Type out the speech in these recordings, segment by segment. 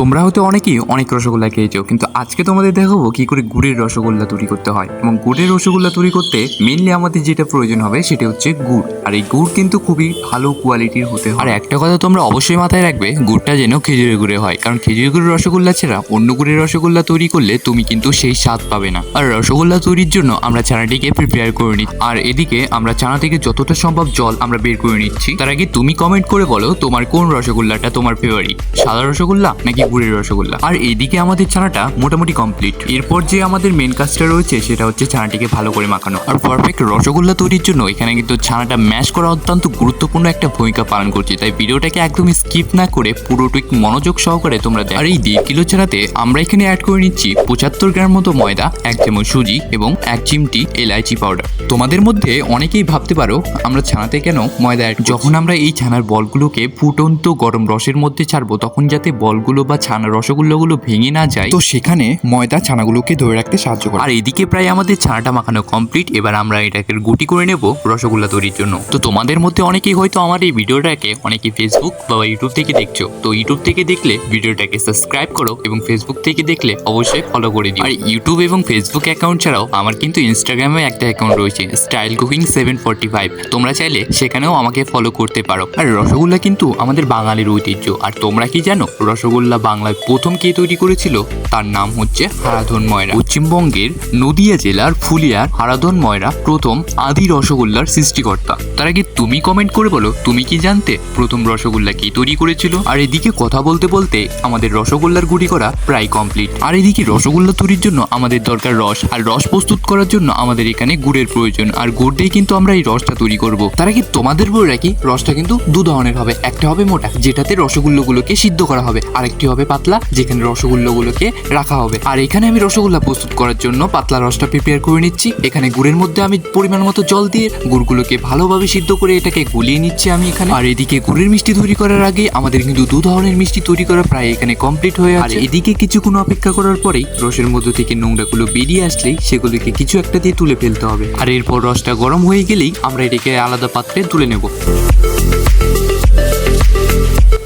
তোমরা হয়তো অনেকেই অনেক রসগোল্লা খেয়েছো, কিন্তু আজকে তোমাদের দেখাবো কি করে গুড়ের রসগোল্লা তৈরি করতে হয়। এবং গুড়ের রসগোল্লা তৈরি করতে মেনলি আমাদের যেটা প্রয়োজন হবে সেটা হচ্ছে গুড়। আর এই গুড় কিন্তু খুবই ভালো কোয়ালিটির হতে হয়। আর একটা কথা তোমরা অবশ্যই মাথায় রাখবে, গুড়টা যেন খেজুরের গুড়ে হয়। কারণ খেজুরের গুড়ের রসগোল্লা ছাড়া অন্য গুড়ের রসগোল্লা তৈরি করলে তুমি কিন্তু সেই স্বাদ পাবে না। আর রসগোল্লা তৈরির জন্য আমরা চানাটিকে প্রিপেয়ার করে নিই। আর এদিকে আমরা চানা থেকে যতটা সম্ভব জল আমরা বের করে নিচ্ছি। তার আগে তুমি কমেন্ট করে বলো তোমার কোন রসগোল্লাটা তোমার ফেভারিট সাদা রসগোল্লা নাকি গুড়ের রসগোল্লা। আর এদিকে আমাদের ছানাটা মোটামুটি কমপ্লিট এরপর যে আমাদের মেন কাজটা রয়েছে, সেটা হচ্ছে ছানাটিকে ভালো করে মাখানো। আর পারফেক্ট রসগোল্লা তৈরির জন্য এখানে কিন্তু ছানাটা ম্যাশ করা অত্যন্ত গুরুত্বপূর্ণ একটা ভূমিকা পালন করছে। তাই ভিডিওটাকে একদমই স্কিপ না করে পুরোটুক মনোযোগ সহকারে তোমরা আর এই দেড় কিলো ছানাতে আমরা এখানে অ্যাড করে নিচ্ছি পঁচাত্তর গ্রাম মতো ময়দা, এক চামচ সুজি এবং এক চিমটি এলাইচি পাউডার তোমাদের মধ্যে অনেকেই ভাবতে পারো, আমরা ছানাতে কেন ময়দা অ্যাড যখন আমরা এই ছানার বলগুলোকে ফুটন্ত গরম রসের মধ্যে ছাড়বো, তখন যাতে বলগুলো বা ছানা রসগোল্লাগুলো ভেঙে না যায়, তো সেখানে ময়দা ছানাগুলোকে ধরে রাখতে সাহায্য করে। আর এদিকে প্রায় আমাদের ছানাটা মাখানো কমপ্লিট এবার আমরা এটাকে গুটি করে নেব রসগোল্লা তৈরির জন্য। তো তোমাদের মধ্যে অনেকেই হয়তো আমার এই ভিডিওটাকে অনেকেই ফেসবুক বা ইউটিউব থেকে দেখছ। তো ইউটিউব থেকে দেখলে ভিডিওটাকে সাবস্ক্রাইব করো এবং ফেসবুক থেকে দেখলে অবশ্যই ফলো করে দিও। আর ইউটিউব এবং ফেসবুক অ্যাকাউন্ট ছাড়াও আমার কিন্তু ইনস্টাগ্রামে একটা অ্যাকাউন্ট রয়েছে style cooking seven forty five তোমরা চাইলে সেখানেও আমাকে ফলো করতে পারো। আর রসগোল্লা কিন্তু আমাদের বাঙালির ঐতিহ্য। আর তোমরা কি জানো, রসগোল্লা বাংলায় প্রথম কে তৈরি করেছিল? তার নাম হচ্ছে হারাধন ময়রা। পশ্চিমবঙ্গের নদিয়া জেলার ফুলিয়ার হারাধন ময়রা প্রথম আদি রসগোল্লার সৃষ্টিকর্তা। তার আগে তুমি কমেন্ট করে বলো, তুমি কি জানতে প্রথম রসগোল্লা কে তৈরি করেছিল? আর এদিকে কথা বলতে বলতে আমাদের রসগোল্লার গুটি করা প্রায় কমপ্লিট আর এদিকে রসগোল্লা তৈরির জন্য আমাদের দরকার রস, আর রস প্রস্তুত করার জন্য আমাদের এখানে গুড়ের প্রয়োজন। আর গুড় দিয়ে কিন্তু আমরা এই রসটা তৈরি করব। তার আগে তোমাদের বলে রাখি, রসটা কিন্তু দু ধরনের হবে। একটা হবে মোটা, যেটাতে রসগোল্লাগুলোকে সিদ্ধ করা হবে। আরেকটি হবে পাতলা যেখানে রসগোল্লাগুলোকে রাখা হবে। আর এখানে আমি রসগোল্লা প্রস্তুত করার জন্য পাতলা রসটা প্রিপেয়ার করে নিচ্ছি। এখানে গুড়ের মধ্যে আমি পরিমাণ মতো জল দিয়ে গুড়গুলোকে ভালোভাবে সিদ্ধ করে এটাকে গুলিয়ে নিচ্ছি আমি এখানে। আর এদিকে গুড়ের মিষ্টি তৈরি করার আগে আমাদের কিন্তু দু ধরনের মিষ্টি তৈরি করা প্রায় এখানে কমপ্লিট হয়ে আছে। আর এদিকে কিছুক্ষণ অপেক্ষা করার পরেই রসের মধ্যে থেকে নোংরাগুলো বেরিয়ে আসলেই সেগুলোকে কিছু একটা দিয়ে তুলে ফেলতে হবে। আর এরপর রসটা গরম হয়ে গেলেই আমরা এটাকে আলাদা পাত্রে তুলে নেব।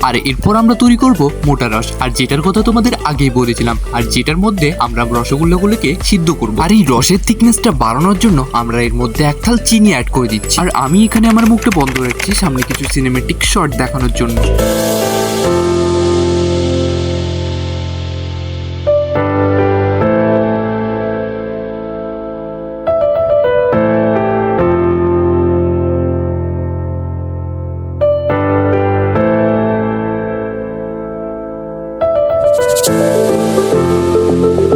আর এরপর আমরা তৈরি করব মোটা রস। আর যেটার কথা তোমাদের আগেই বলেছিলাম, আর যেটার মধ্যে আমরা রসগোল্লাগুলোকে সিদ্ধ করব। আর এই রসের থিকনেসটা বাড়ানোর জন্য আমরা এর মধ্যে এক থাল চিনি অ্যাড করে দিচ্ছি। আর আমি এখানে আমার মুখটা বন্ধ রাখছি, সামনে কিছু সিনেমেটিক শট দেখানোর জন্য। আর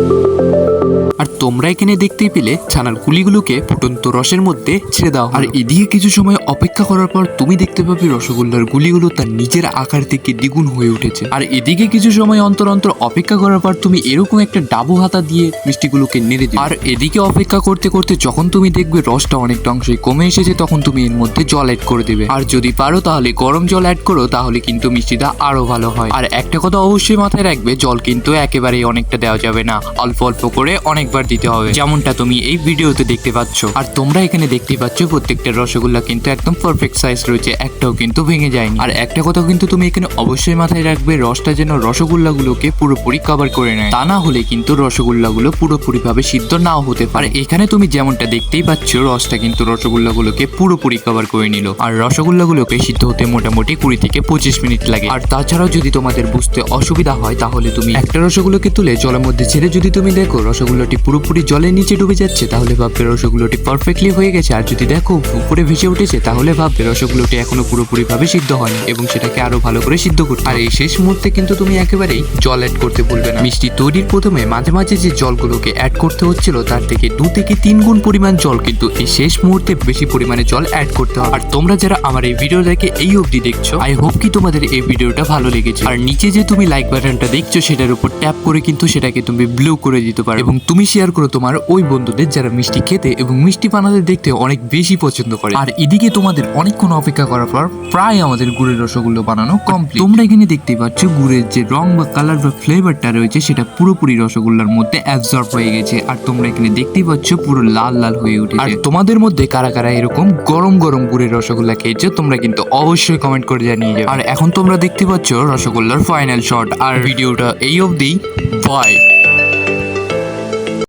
তোমরা এখানে দেখতেই পেলে ছানার গুলিগুলোকে ফুটন্ত রসের মধ্যে ছেড়ে দাও। আর এদিকে কিছু সময় অপেক্ষা করার পর তুমি দেখতে পাবে রসগোল্লার গুলিগুলো তার নিজের আকার থেকে দ্বিগুণ হয়ে উঠেছে। আর এদিকে কিছু সময় অন্তর অন্তর অপেক্ষা করার পর তুমি এরকম একটা ডাবু হাতা দিয়ে মিষ্টিগুলোকে নেড়ে দিও। আর এদিকে অপেক্ষা করতে করতে যখন তুমি দেখবে রসটা অনেকটা অংশে কমে এসেছে, তখন তুমি এর মধ্যে জল অ্যাড করে দেবে। আর যদি পারো তাহলে গরম জল অ্যাড করো, তাহলে কিন্তু মিষ্টিটা আরও ভালো হয়। আর একটা কথা অবশ্যই মাথায় রাখবে, জল কিন্তু একেবারেই অনেকটা দেওয়া যাবে না। অল্প অল্প করে অনেকবার দিতে হবে। যেমনটা তুমি এই ভিডিওতে দেখতে পাচ্ছ। আর তোমরা এখানে দেখতে পাচ্ছ, প্রত্যেকটা রসগোল্লা কিন্তু একদম পারফেক্ট সাইজ রয়েছে। একটাও কিন্তু ভেঙে যায়নি। আর একটা কথা কিন্তু তুমি এখানে অবশ্যই মাথায় রাখবে, রসটা যেন রসগোল্লাগুলোকে পুরোপুরি কভার করে নেয়। তা না হলে কিন্তু রসগোল্লাগুলো পুরোপুরি ভাবে সিদ্ধ নাও হতে পারে। এখানে তুমি যেমনটা দেখতেই পাচ্ছ, রসটা কিন্তু রসগোল্লাগুলোকে পুরোপুরি কভার করে নিল। আর রসগোল্লাগুলোকে সিদ্ধ হতে মোটামুটি কুড়ি থেকে পঁচিশ মিনিট লাগে। আর তাছাড়াও যদি তোমাদের বুঝতে অসুবিধা হয়, তাহলে তুমি একটা রসগোল্লাকে তুলে জলের মধ্যে ছেড়ে যদি তুমি দেখো, রসগোল্লাটি পুরোপুরি জলের নিচে ডুবে যাচ্ছে, তাহলে ভাববে রসগোল্লাটি পারফেক্টলি হয়ে গেছে। আর যদি দেখো, উপরে ভেসে উঠেছে, তাহলে ভাববে রসগোল্লাটি এখনও পুরোপুরি ভাবে সিদ্ধ হয়নি এবং সেটাকে আরও ভালো করে সিদ্ধ করতে আর এই শেষ মুহূর্তে কিন্তু তুমি একেবারেই জল অ্যাড করতে ভুলবে না। মিষ্টি তৈরির প্রথমে মাঝে মাঝে যে জলগুলোকে অ্যাড করতে হচ্ছিল, তার থেকে দু থেকে তিন গুণ পরিমাণ জল কিন্তু এই শেষ মুহূর্তে বেশি পরিমাণে জল অ্যাড করতে হবে। আর তোমরা যারা আমার এই ভিডিও দেখে এই অবধি দেখছ আই হোপ কি তোমাদের এই ভিডিওটা ভালো লেগেছে। আর নিচে যে তুমি লাইক বাটনটা দেখছ, সেটার উপর ট্যাপ করে কিন্তু সেটাকে তুমি ব্লু করে দিতে পারো। এবং তুমি শেয়ার করো তোমার ওই বন্ধুদের যারা মিষ্টি খেতে এবং মিষ্টি বানাতে দেখতে অনেক বেশি পছন্দ করে। আর এদিকে তোমাদের অনেকক্ষণ অপেক্ষা করার পর প্রায় আমাদের গুড়ের রসগোল্লা বানানো কমপ্লিট তোমরা এখানে দেখতে পাচ্ছ গুড়ের যে রং বা কালার বা ফ্লেভারটা রয়েছে, সেটা পুরোপুরি রসগোল্লার মধ্যে অ্যাবজর্ব হয়ে গেছে। আর তোমরা এখানে দেখতেই পাচ্ছ পুরো লাল লাল হয়ে উঠেছে। আর তোমাদের মধ্যে কারা কারা এরকম গরম গরম গুড়ের রসগোল্লা খেয়েছো, তোমরা কিন্তু অবশ্যই কমেন্ট করে জানিয়ে যাবে। আর এখন তোমরা দেখতে পাচ্ছ রসগোল্লার ফাইনাল শট আর ভিডিওটা এই অবধি বাই